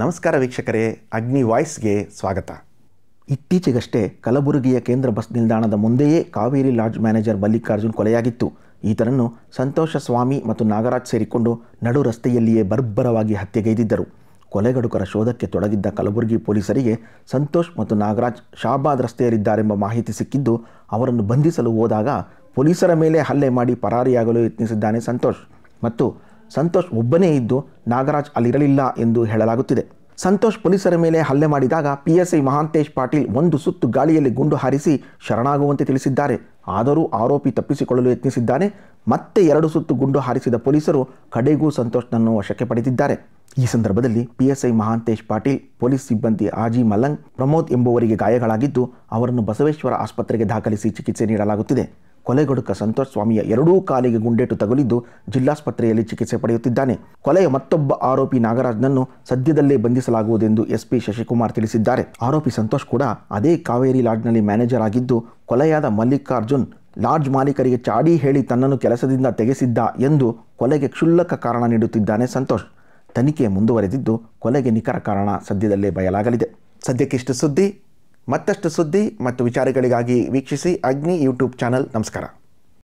ನಮಸ್ಕಾರ ವೀಕ್ಷಕರೇ, ಅಗ್ನಿ ವಾಯ್ಸ್ಗೆ ಸ್ವಾಗತ. ಇತ್ತೀಚೆಗಷ್ಟೇ ಕಲಬುರಗಿಯ ಕೇಂದ್ರ ಬಸ್ ನಿಲ್ದಾಣದ ಮುಂದೆಯೇ ಕಾವೇರಿ ಲಾಡ್ಜ್ ಮ್ಯಾನೇಜರ್ ಮಲ್ಲಿಕಾರ್ಜುನ್ ಕೊಲೆಯಾಗಿತ್ತು. ಈತನನ್ನು ಸಂತೋಷ ಸ್ವಾಮಿ ಮತ್ತು ನಾಗರಾಜ್ ಸೇರಿಕೊಂಡು ನಡು ರಸ್ತೆಯಲ್ಲಿಯೇ ಬರ್ಬರವಾಗಿ ಹತ್ಯೆಗೈದಿದ್ದರು. ಕೊಲೆಗಡುಕರ ಶೋಧಕ್ಕೆ ತೊಡಗಿದ್ದ ಕಲಬುರಗಿ ಪೊಲೀಸರಿಗೆ ಸಂತೋಷ್ ಮತ್ತು ನಾಗರಾಜ್ ಶಾಬಾದ್ ರಸ್ತೆಯಲ್ಲಿದ್ದಾರೆಂಬ ಮಾಹಿತಿ ಸಿಕ್ಕಿದ್ದು ಅವರನ್ನು ಬಂಧಿಸಲು ಹೋದಾಗ ಪೊಲೀಸರ ಮೇಲೆ ಹಲ್ಲೆ ಮಾಡಿ ಪರಾರಿಯಾಗಲು ಯತ್ನಿಸಿದ್ದಾನೆ ಸಂತೋಷ್. ಮತ್ತು ಸಂತೋಷ್ ಒಬ್ಬನೇ ಇದ್ದು ನಾಗರಾಜ್ ಅಲ್ಲಿರಲಿಲ್ಲ ಎಂದು ಹೇಳಲಾಗುತ್ತಿದೆ. ಸಂತೋಷ್ ಪೊಲೀಸರ ಮೇಲೆ ಹಲ್ಲೆ ಮಾಡಿದಾಗ ಪಿಎಸ್ಐ ಮಹಾಂತೇಶ್ ಪಾಟೀಲ್ ಒಂದು ಸುತ್ತು ಗಾಳಿಯಲ್ಲಿ ಗುಂಡು ಹಾರಿಸಿ ಶರಣಾಗುವಂತೆ ತಿಳಿಸಿದ್ದಾರೆ. ಆದರೂ ಆರೋಪಿ ತಪ್ಪಿಸಿಕೊಳ್ಳಲು ಯತ್ನಿಸಿದ್ದಾನೆ. ಮತ್ತೆ ಎರಡು ಸುತ್ತು ಗುಂಡು ಹಾರಿಸಿದ ಪೊಲೀಸರು ಕಡೆಗೂ ಸಂತೋಷ್ನನ್ನು ವಶಕ್ಕೆ ಪಡೆದಿದ್ದಾರೆ. ಈ ಸಂದರ್ಭದಲ್ಲಿ ಪಿಎಸ್ಐ ಮಹಾಂತೇಶ್ ಪಾಟೀಲ್, ಪೊಲೀಸ್ ಸಿಬ್ಬಂದಿ ಆಜಿ ಮಲ್ಲಂಗ್, ಪ್ರಮೋದ್ ಎಂಬುವರಿಗೆ ಗಾಯಗಳಾಗಿದ್ದು ಅವರನ್ನು ಬಸವೇಶ್ವರ ಆಸ್ಪತ್ರೆಗೆ ದಾಖಲಿಸಿ ಚಿಕಿತ್ಸೆ ನೀಡಲಾಗುತ್ತಿದೆ. ಕೊಲೆಗಡುಕ ಸಂತೋಷ್ ಸ್ವಾಮಿಯ ಎರಡೂ ಕಾಲಿಗೆ ಗುಂಡೇಟು ತಗುಲಿದ್ದು ಜಿಲ್ಲಾಸ್ಪತ್ರೆಯಲ್ಲಿ ಚಿಕಿತ್ಸೆ ಪಡೆಯುತ್ತಿದ್ದಾನೆ. ಕೊಲೆಯ ಮತ್ತೊಬ್ಬ ಆರೋಪಿ ನಾಗರಾಜ್ನನ್ನು ಸದ್ಯದಲ್ಲೇ ಬಂಧಿಸಲಾಗುವುದೆಂದು ಎಸ್ಪಿ ಶಶಿಕುಮಾರ್ ತಿಳಿಸಿದ್ದಾರೆ. ಆರೋಪಿ ಸಂತೋಷ್ ಕೂಡ ಅದೇ ಕಾವೇರಿ ಲಾಡ್ನಲ್ಲಿ ಮ್ಯಾನೇಜರ್ ಆಗಿದ್ದು, ಕೊಲೆಯಾದ ಮಲ್ಲಿಕಾರ್ಜುನ್ ಲಾಡ್ಜ್ ಮಾಲೀಕರಿಗೆ ಚಾಡಿ ಹೇಳಿ ತನ್ನನ್ನು ಕೆಲಸದಿಂದ ತೆಗೆಸಿದ್ದ ಎಂದು ಕೊಲೆಗೆ ಕ್ಷುಲ್ಲಕ ಕಾರಣ ನೀಡುತ್ತಿದ್ದಾನೆ ಸಂತೋಷ್. ತನಿಖೆ ಮುಂದುವರೆದಿದ್ದು ಕೊಲೆಗೆ ನಿಖರ ಕಾರಣ ಸದ್ಯದಲ್ಲೇ ಬಯಲಾಗಲಿದೆ. ಸದ್ಯಕ್ಕಿಷ್ಟು ಸುದ್ದಿ. ಮತ್ತಷ್ಟು ಸುದ್ದಿ ಮತ್ತು ವಿಚಾರಗಳಿಗಾಗಿ ವೀಕ್ಷಿಸಿ ಅಗ್ನಿ ಯೂಟ್ಯೂಬ್ ಚಾನಲ್. ನಮಸ್ಕಾರ.